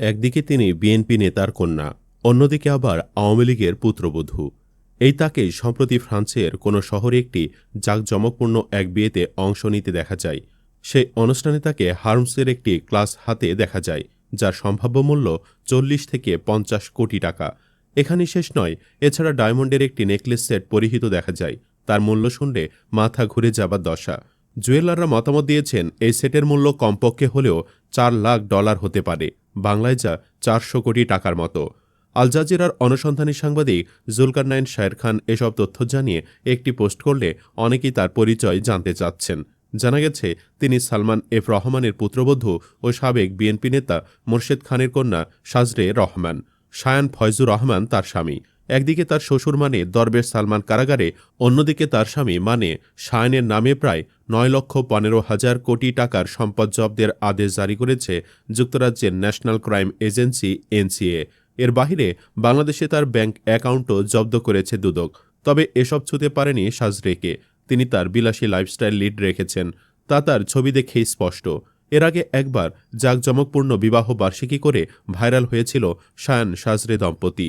একদিকে তিনি বিএনপি নেতার কন্যা, অন্যদিকে আবার আওয়ামী লীগের পুত্রবধূ। এই তাকেই, সম্প্রতি ফ্রান্সের কোনো শহরে একটি জাঁকজমকপূর্ণ এক বিয়েতে অংশ নিতে দেখা যায়। সেই অনুষ্ঠানে তাকে হার্মসের একটি ক্লাস হাতে দেখা যায়, যার সম্ভাব্য মূল্য চল্লিশ থেকে পঞ্চাশ কোটি টাকা। এখানে শেষ নয়, এছাড়া ডায়মন্ডের একটি নেকলেস সেট পরিহিত দেখা যায়। তার মূল্য শুনলে মাথা ঘুরে যাবার দশা। জুয়েলাররা মতামত দিয়েছেন, এই সেটের মূল্য কমপক্ষে হলেও চার লাখ ডলার হতে পারে। বাংলায় যা চারশো কোটি টাকার মতো। আল জাজিরার অনুসন্ধানী সাংবাদিক জুলকার নাইন শায়ের খান এসব তথ্য জানিয়ে একটি পোস্ট করলে অনেকেই তার পরিচয় জানতে চাচ্ছেন। জানা গেছে, তিনি সালমান এফ রহমানের পুত্রবধূ ও সাবেক বিএনপি নেতা মোর্শেদ খানের কন্যা সাজরে রহমান। শায়ান ফয়জুর রহমান তার স্বামী। একদিকে তার শ্বশুর মানে দরবেশ সালমান কারাগারে, অন্যদিকে তার স্বামী মানে শায়নের নামে প্রায় নয় লক্ষ পনেরো হাজার কোটি টাকার সম্পদ জব্দের আদেশ জারি করেছে যুক্তরাজ্যের ন্যাশনাল ক্রাইম এজেন্সি এনসিএ। এর বাহিরে বাংলাদেশে তার ব্যাংক অ্যাকাউন্টও জব্দ করেছে দুদক। তবে এসব ছুতে পারেনি সাজরেকে। তিনি তার বিলাসী লাইফস্টাইল লিড রেখেছেন। তা তার ছবি দেখেই স্পষ্ট। এর আগে একবার জাঁকজমকপূর্ণ বিবাহ বার্ষিকী করে ভাইরাল হয়েছিল শায়ান সাজরে দম্পতি।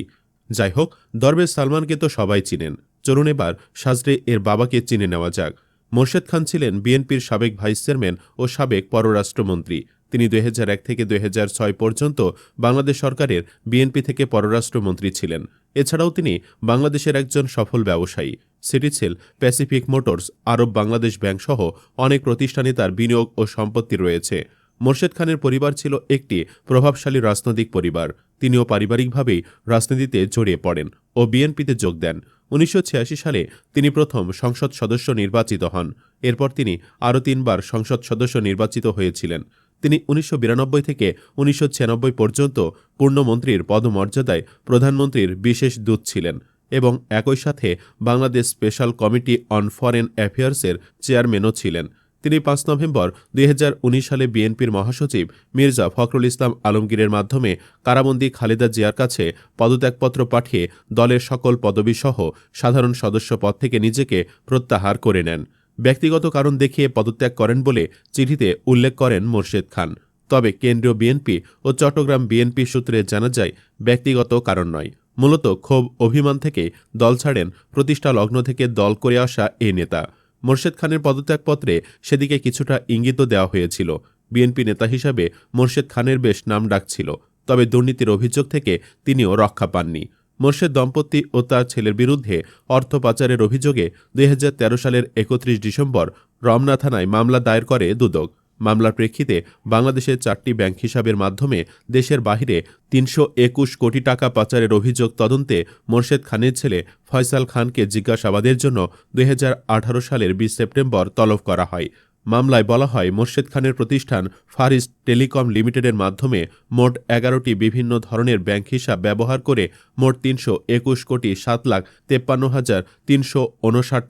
যাই হোক দরবেশ সালমানকে তো সবাই চিনেন। চলুন এবার সাজরে এর বাবাকে চিনে নেওয়া যাক। মোর্শেদ খান ছিলেন বিএনপির সাবেক ভাইস চেয়ারম্যান ও সাবেক পররাষ্ট্রমন্ত্রী। তিনি দুই হাজার এক থেকে দুই হাজার ছয় পর্যন্ত বাংলাদেশ সরকারের বিএনপি থেকে পররাষ্ট্রমন্ত্রী ছিলেন। এছাড়াও তিনি বাংলাদেশের একজন সফল ব্যবসায়ী। Citycell Pacific Motors, Arab Bangladesh bank সহ অনেক প্রতিষ্ঠানে তার বিনিয়োগ ও সম্পত্তি রয়েছে। মোর্শেদ খানের পরিবার ছিল একটি প্রভাবশালী রাজনৈতিক পরিবার। তিনিও পারিবারিকভাবেই রাজনীতিতে জড়িয়ে পড়েন ও বিএনপিতে যোগ দেন। উনিশশো ছিয়াশি সালে তিনি প্রথম সংসদ সদস্য নির্বাচিত হন। এরপর তিনি আরও তিনবার সংসদ সদস্য নির্বাচিত হয়েছিলেন। তিনি উনিশশো বিরানব্বই থেকে উনিশশো ছিয়ানব্বই পর্যন্ত পূর্ণমন্ত্রীর পদমর্যাদায় প্রধানমন্ত্রীর বিশেষ দূত ছিলেন এবং একই সাথে Bangladesh special committee on foreign অ্যাফেয়ার্সের চেয়ারম্যানও ছিলেন। তিনি পাঁচ নভেম্বর দুই হাজার উনিশ সালে বিএনপির মহাসচিব মির্জা ফখরুল ইসলাম আলমগীরের মাধ্যমে কারাবন্দী খালেদা জিয়ার কাছে পদত্যাগপত্র পাঠিয়ে দলের সকল পদবিসহ সাধারণ সদস্য পদ থেকে নিজেকে প্রত্যাহার করে নেন। ব্যক্তিগত কারণ দেখিয়ে পদত্যাগ করেন বলে চিঠিতে উল্লেখ করেন মোর্শেদ খান। তবে কেন্দ্রীয় বিএনপি ও চট্টগ্রাম বিএনপি সূত্রে জানা যায়, ব্যক্তিগত কারণ নয়। মূলত ক্ষোভ অভিমান থেকে দল ছাড়েন প্রতিষ্ঠা লগ্ন থেকে দল করে আসা এই নেতা। মোর্শেদ খানের পদত্যাগপত্রে সেদিকে কিছুটা ইঙ্গিতও দেওয়া হয়েছিল। বিএনপি নেতা হিসাবে মোর্শেদ খানের বেশ নাম ডাকছিল, তবে দুর্নীতির অভিযোগ থেকে তিনিও রক্ষা পাননি। মোর্শেদ দম্পতি ও তার ছেলের বিরুদ্ধে অর্থ পাচারের অভিযোগে দুই হাজার তেরো সালের একত্রিশ ডিসেম্বর রমনা থানায় মামলা দায়ের করে দুদক। মামলার প্রেক্ষিতে বাংলাদেশের চারটি ব্যাংক হিসাবের মাধ্যমে দেশের বাহিরে তিনশো একুশ কোটি টাকা পাচারের অভিযোগ তদন্তে মোর্শেদ খানের ছেলে ফয়সাল খানকে জিজ্ঞাসাবাদের জন্য দুই হাজার আঠারো সালের বিশ সেপ্টেম্বর তলব করা হয়। মামলায় বলা হয়, মোর্শেদ খানের প্রতিষ্ঠান ফারিস টেলিকম লিমিটেডের মাধ্যমে মোট এগারোটি বিভিন্ন ধরনের ব্যাংক হিসাব ব্যবহার করে মোট তিনশো একুশ কোটি সাত লাখ তেপ্পান্ন হাজার তিনশো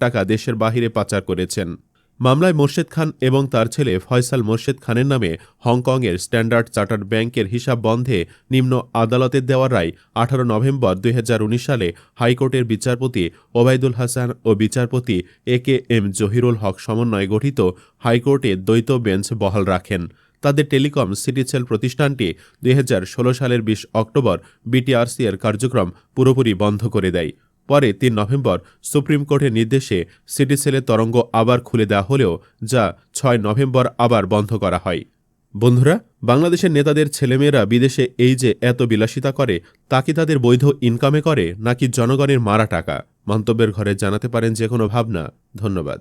টাকা দেশের বাহিরে পাচার করেছেন। মামলায় মোর্শেদ খান এবং তার ছেলে ফয়সাল মোর্শেদ খানের নামে হংকংয়ের স্ট্যান্ডার্ড চার্টার্ড ব্যাংকের হিসাব বন্ধে নিম্ন আদালতের দেওয়া রায় আঠারো নভেম্বর দুই হাজার উনিশ সালে হাইকোর্টের বিচারপতি ওবায়দুল হাসান ও বিচারপতি এ কে এম জহিরুল হক সমন্বয়ে গঠিত হাইকোর্টে দ্বৈত বেঞ্চ বহাল রাখেন। তাদের টেলিকম সিটিসেল প্রতিষ্ঠানটি দুই হাজার ষোলো সালের বিশ অক্টোবর বিটিআরসি এর কার্যক্রম পুরোপুরি বন্ধ করে দেয়। পরে তিন নভেম্বর সুপ্রিম কোর্টের নির্দেশে সিটি সেলের তরঙ্গ আবার খুলে দেওয়া হলেও যা ছয় নভেম্বর আবার বন্ধ করা হয়। বন্ধুরা, বাংলাদেশের নেতাদের ছেলেমেয়েরা বিদেশে এই যে এত বিলাসিতা করে, তা কি তাদের বৈধ ইনকামে করে, নাকি জনগণের মারা টাকা? মন্তব্যের ঘরে জানাতে পারেন যে কোনো ভাবনা। ধন্যবাদ।